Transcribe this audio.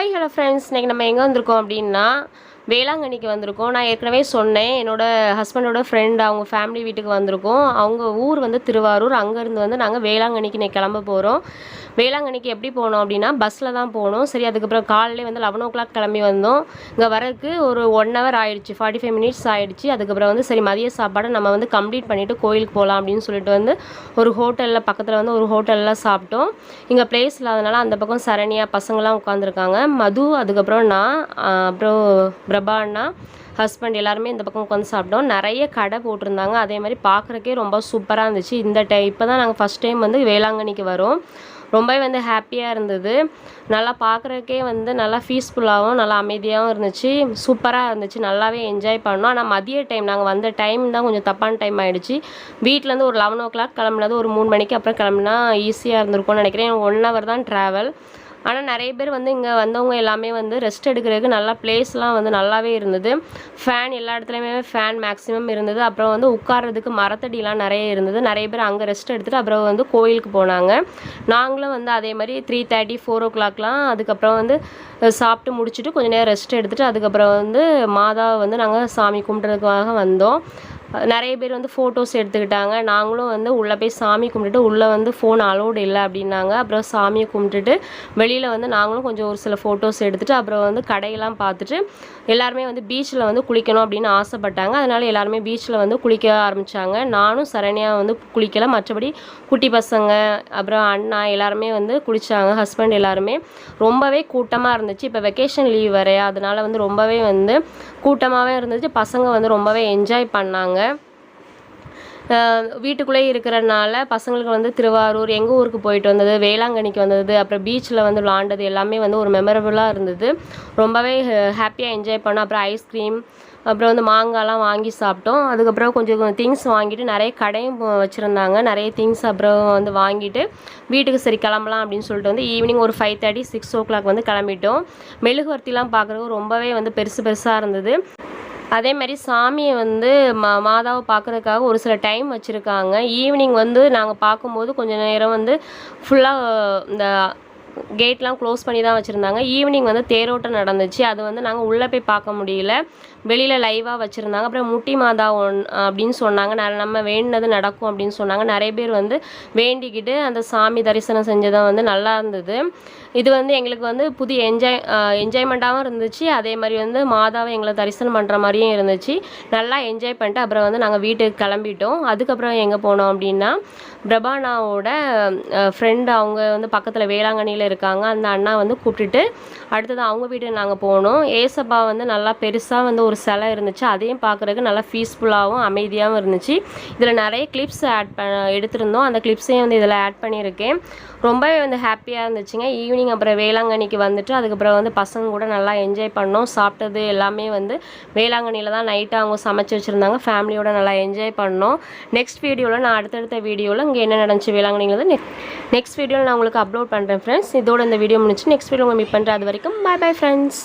Hi hello friends இன்றைக்கி நம்ம எங்கே வந்திருக்கோம் அப்படின்னா வேளாங்கண்ணிக்கு வந்திருக்கோம். நான் ஏற்கனவே சொன்னேன். என்னோட ஹஸ்பண்டோட ஃப்ரெண்ட் அவங்க ஃபேமிலி வீட்டுக்கு வந்திருக்கோம். அவங்க ஊர் வந்து திருவாரூர். அங்கேருந்து வந்து நாங்கள் வேளாங்கண்ணிக்கு இன்னைக்கு கிளம்ப போகிறோம் வேளாங்கண்ணிக்கு எப்படி போனோம் அப்படின்னா பஸ்ஸில் தான் போனோம். சரி அதுக்கப்புறம் காலையிலே வந்து லெவன் ஓ கிளாக் கிளம்பி வந்தோம். இங்கே வரதுக்கு ஒரு ஒன் ஹவர் ஆயிடுச்சு. ஃபார்ட்டி ஃபைவ் மினிட்ஸ் ஆயிடுச்சு. அதுக்கப்புறம் வந்து சரி மதிய சாப்பாடை நம்ம வந்து கம்ப்ளீட் பண்ணிவிட்டு கோயிலுக்கு போகலாம் அப்படின்னு சொல்லிட்டு வந்து ஒரு ஹோட்டலில் பக்கத்தில் வந்து ஒரு ஹோட்டலில் சாப்பிட்டோம். இங்கே பிளேஸ் இல்லாதனால அந்த பக்கம் சரண்யா பசங்களாம் உட்காந்துருக்காங்க மது அதுக்கப்புறம் நான் அப்புறம் பிரபா அண்ணா ஹஸ்பண்ட் எல்லாருமே இந்த பக்கம் உட்காந்து சாப்பிட்டோம். நிறைய கடை போட்டிருந்தாங்க. அதே மாதிரி பார்க்குறக்கே ரொம்ப சூப்பராக இருந்துச்சு. இந்த டை இப்போ தான் நாங்கள் ஃபஸ்ட் டைம் வந்து வேளாங்கண்ணிக்கு வரோம். ரொம்பவே வந்து ஹாப்பியாக இருந்தது. நல்லா பார்க்குறக்கே வந்து நல்லா பீஸ்ஃபுல்லாகவும் நல்லா அமைதியாகவும் இருந்துச்சு. சூப்பராக இருந்துச்சு. நல்லாவே என்ஜாய் பண்ணோம். ஆனால் மதிய டைம் நாங்கள் வந்த டைம் தான் கொஞ்சம் தப்பான டைம் ஆகிடுச்சு வீட்டிலேருந்து ஒரு லெவன் ஓ கிளாக் கிளம்புனது ஒரு மூணு மணிக்கு அப்புறம் கிளம்புனா ஈஸியாக இருந்திருக்கும்னு நினைக்கிறேன். ஒன் ஹவர் தான் ட்ராவல் ஆனால் நிறைய பேர் வந்து இங்கே வந்தவங்க எல்லாமே வந்து ரெஸ்ட் எடுக்கிறதுக்கு நல்லா பிளேஸ்லாம் வந்து நல்லாவே இருந்தது. ஃபேன் எல்லா இடத்துலையுமே ஃபேன் மேக்ஸிமம் இருந்தது. அப்புறம் வந்து உட்கார்றதுக்கு மரத்தடிலாம் நிறைய இருந்தது. நிறைய பேர் அங்கே ரெஸ்ட் எடுத்துகிட்டு அப்புறம் வந்து கோயிலுக்கு போனாங்க. நாங்களும் வந்து அதே மாதிரி த்ரீ தேர்ட்டி ஃபோர் ஓ கிளாக்லாம் அதுக்கப்புறம் வந்து சாப்பிட்டு முடிச்சுட்டு கொஞ்சம் நேரம் ரெஸ்ட் எடுத்துகிட்டு அதுக்கப்புறம் வந்து மாதாவை வந்து நாங்கள் சாமி கும்பிட்றதுக்காக வந்தோம். நிறைய பேர் வந்து ஃபோட்டோஸ் எடுத்துக்கிட்டாங்க. நாங்களும் வந்து உள்ளே போய் சாமி கும்பிட்டுட்டு உள்ளே வந்து ஃபோன் அலோடு இல்லை அப்படின்னாங்க. அப்புறம் சாமியை கும்பிட்டுட்டு வெளியில் வந்து நாங்களும் கொஞ்சம் ஒரு சில ஃபோட்டோஸ் எடுத்துகிட்டு அப்புறம் வந்து கடையெல்லாம் பார்த்துட்டு எல்லாருமே வந்து பீச்சில் வந்து குளிக்கணும் அப்படின்னு ஆசைப்பட்டாங்க. அதனால் எல்லாருமே பீச்சில் வந்து குளிக்க ஆரம்பித்தாங்க நானும் சரணியாக வந்து குளிக்கலை. மற்றபடி குட்டி பசங்க அப்புறம் அண்ணா எல்லாருமே வந்து குளித்தாங்க ஹஸ்பண்ட் எல்லாருமே ரொம்பவே கூட்டமாக இருந்துச்சு. இப்போ வெக்கேஷன் லீவ் வரையா அதனால வந்து ரொம்பவே வந்து கூட்டமாகவே இருந்துச்சு. பசங்க வந்து ரொம்பவே என்ஜாய் பண்ணாங்க. வீட்டுக்குள்ளேயே வீட்டுக்குள்ளே இருக்கிறனால பசங்களுக்கு வந்து திருவாரூர் எங்கள் ஊருக்கு போயிட்டு வந்தது வேளாங்கண்ணிக்கு வந்தது அப்புறம் பீச்சில் வந்து விளாண்டது எல்லாமே வந்து ஒரு மெமரபுளாக இருந்தது. ரொம்பவே ஹாப்பியாக என்ஜாய் பண்ணோம். அப்புறம் ஐஸ்கிரீம் அப்புறம் வந்து மாங்காய்லாம் வாங்கி சாப்பிட்டோம். அதுக்கப்புறம் கொஞ்சம் திங்ஸ் வாங்கிட்டு நிறைய கடையும் வச்சுருந்தாங்க. நிறைய திங்ஸ் அப்புறம் வந்து வாங்கிட்டு வீட்டுக்கு சரி கிளம்பலாம் அப்படின்னு சொல்லிட்டு வந்து ஈவினிங் ஒரு five thirty six o'clock வந்து கிளம்பிட்டோம். மெழுகுவர்த்திலாம் பார்க்குறதுக்கு ரொம்பவே வந்து பெருசு பெருசாக இருந்தது. அதே மாதிரி சாமியை வந்து மா மாதாவை பார்க்குறதுக்காக ஒரு சில டைம் வச்சுருக்காங்க. ஈவினிங் வந்து நாங்கள் பார்க்கும்போது கொஞ்சம் நேரம் வந்து ஃபுல்லாக இந்த கேட்லாம் க்ளோஸ் பண்ணி தான் வச்சுருந்தாங்க. ஈவினிங் வந்து தேரோட்டம் நடந்துச்சு. அது வந்து நாங்கள் உள்ளே போய் பார்க்க முடியல. வெளியில் லைவாக வச்சுருந்தாங்க. அப்புறம் முட்டி மாதா ஒன் அப்படின்னு சொன்னாங்க. ந- நம்ம வேண்டினது நடக்கும் அப்படின்னு சொன்னாங்க. நிறைய பேர் வந்து வேண்டிக்கிட்டு அந்த சாமி தரிசனம் செஞ்சதான் வந்து நல்லா இருந்தது. இது வந்து எங்களுக்கு வந்து புதிய என்ஜாய் என்ஜாய்மெண்ட்டாகவும் இருந்துச்சு. அதே மாதிரி வந்து மாதாவை எங்களை தரிசனம் பண்ணுற மாதிரியும் இருந்துச்சு. நல்லா என்ஜாய் பண்ணிட்டு அப்புறம் வந்து நாங்கள் வீட்டுக்கு கிளம்பிட்டோம். அதுக்கப்புறம் எங்கே போனோம் அப்படின்னா பிரபானாவோட ஃப்ரெண்டு அவங்க வந்து பக்கத்தில் வேளாங்கண்ணியில் இருக்காங்க. அந்த அண்ணா வந்து கூப்பிட்டுட்டு அடுத்தது அவங்க வீட்டுக்கு நாங்கள் போனோம். ஏசப்பா வந்து நல்லா பெருசாக வந்து ஒரு சிலை இருந்துச்சு. அதையும் பார்க்குறதுக்கு நல்லா பீஸ்ஃபுல்லாகவும் அமைதியாகவும் இருந்துச்சு. இதில் நிறைய கிளிப்ஸ் ஆட் ப எடுத்திருந்தோம். அந்த கிளிப்ஸையும் வந்து இதில் ஆட் பண்ணியிருக்கேன். ரொம்பவே வந்து ஹாப்பியாக இருந்துச்சுங்க. ஈவினிங் அப்புறம் வேளாங்கண்ணிக்கு வந்துட்டு அதுக்கப்புறம் வந்து பசங்க கூட நல்லா என்ஜாய் பண்ணோம். சாப்பிட்டது எல்லாமே வந்து வேளாங்கண்ணியில் தான் நைட்டு அவங்க சமைச்சு வச்சுருந்தாங்க. ஃபேமிலியோட நல்லா என்ஜாய் பண்ணோம். நெக்ஸ்ட் வீடியோவில் நான் அடுத்தடுத்த வீடியோவில் இங்கே என்ன நடந்துச்சு வேளாங்கண்ணிங்கிறது நெக்ஸ்ட் வீடியோவில் நான் உங்களுக்கு அப்லோட் பண்ணுறேன் ஃப்ரெண்ட்ஸ் இதோட இந்த வீடியோ முடிச்சு நெக்ஸ்ட் வீடியோ உங்களை மீட் பண்ணுறேன் அது வரைக்கும் பாய் பாய் ஃப்ரெண்ட்ஸ்